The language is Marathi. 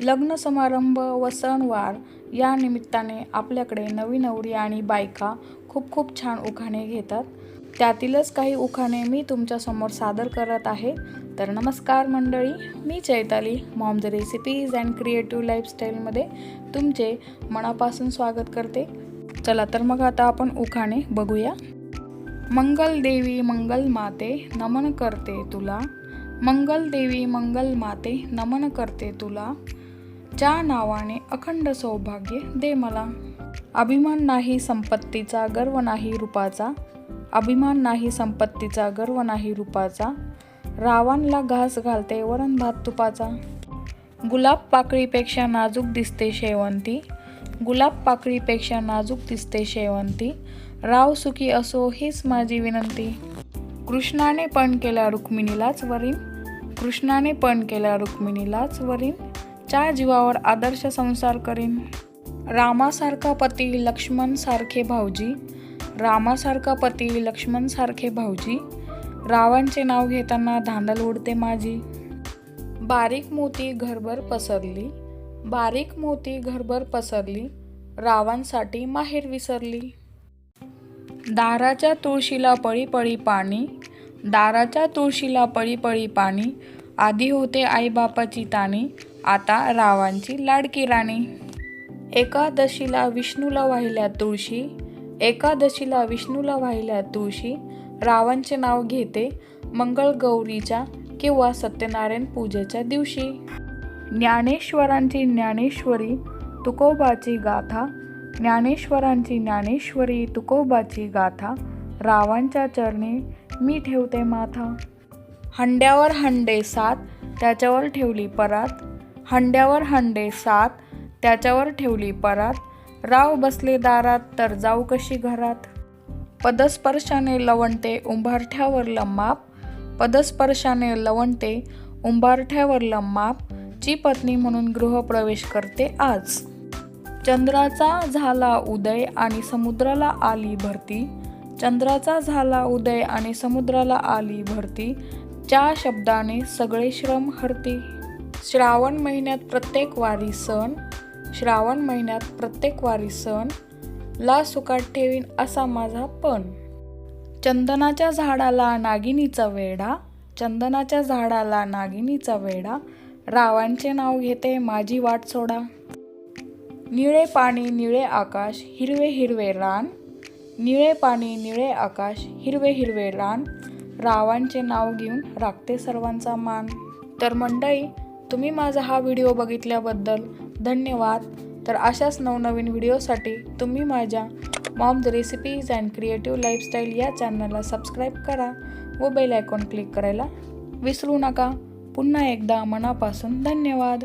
लग्न समारंभ व सणवार या निमित्ताने आपल्याकडे नवी नवरी आणि बायका खूप खूप छान उखाणे घेतात. त्यातीलच काही उखाणे मी तुमच्यासमोर सादर करत आहे. तर नमस्कार मंडळी मी Chaitali moms recipes and creative लाईफस्टाईलमध्ये तुमचे मनापासून स्वागत करते. चला तर मग आता आपण उखाणे बघूया. मंगल देवी मंगल माते नमन करते तुला. मंगल देवी मंगल माते नमन करते तुला. ज्या नावाने अखंड सौभाग्य दे मला. अभिमान नाही संपत्तीचा गर्व नाही रूपाचा. अभिमान नाही संपत्तीचा गर्व नाही रूपाचा. रावांला घास घालते वरण भात तुपाचा. गुलाब पाकळीपेक्षा नाजूक दिसते शेवंती. गुलाब पाकळीपेक्षा नाजूक दिसते शेवंती. राव सुखी असो हीच माझी विनंती. कृष्णाने पण केला रुक्मिणीलाच वरीन. कृष्णाने पण केला रुक्मिणीलाच वरीन. त्या जीवावर आदर्श संसार करीन. रामासारखा पती लक्ष्मण सारखे भाऊजी. रामासारखा पती लक्ष्मण सारखे भाऊजी. रावांचे नाव घेताना धांदल उडते माझी. बारीक मोती घरभर पसरली. बारीक मोती घरभर पसरली. रावांसाठी माहेर विसरली. दाराच्या तुळशीला पळी पळी पाणी. दाराच्या तुळशीला पळी पळी पाणी. आधी होते आईबापाची ताणी. आता रावांची लाडकी राणी. एकादशीला विष्णूला वाहिल्या तुळशी एकादशीला विष्णूला वाहिल्या तुळशी रावांचे नाव घेते मंगळगौरीच्या किंवा सत्यनारायण पूजेच्या दिवशी. ज्ञानेश्वरांची ज्ञानेश्वरी तुकोबाची गाथा ज्ञानेश्वरांची ज्ञानेश्वरी तुकोबाची गाथा रावांच्या चरणी मी ठेवते माथा. हंड्यावर हंडे सात त्याच्यावर ठेवली परात. हंड्यावर हंडे सात त्याच्यावर ठेवली परात. राव बसले दारात तर जाऊ कशी घरात? पदस्पर्शाने लवणते उंभारठ्यावर माप पदस्पर्शाने लवणते उंभारठ्यावर माप ची पत्नी म्हणून गृहप्रवेश करते आज. चंद्राचा झाला उदय आणि समुद्राला आली भरती. चंद्राचा झाला उदय आणि समुद्राला आली भरती. च्या शब्दाने सगळे श्रम हरती. श्रावण महिन्यात प्रत्येक वारी सण श्रावण महिन्यात प्रत्येक वारी सण ला सुकाट ठेवीन असा माझा पण. चंदनाच्या झाडाला नागिनीचा वेढा चंदनाच्या झाडाला नागिनीचा वेढा रावांचे नाव घेते माझी वाट सोडा. निळे पाणी निळे आकाश हिरवे हिरवे रान निळे पाणी निळे आकाश हिरवे हिरवे रान रावांचे नाव घेऊन राखते सर्वांचा मान. तर मंडळी तुम्ही माझा हा व्हिडिओ बघितल्याबद्दल धन्यवाद. तर अशाच नवनवीन व्हिडिओसाठी तुम्ही माझ्या moms recipes and creative lifestyle या चॅनलला सबस्क्राईब करा व बेल आयकॉन क्लिक करायला विसरू नका. पुन्हा एकदा मनापासून धन्यवाद.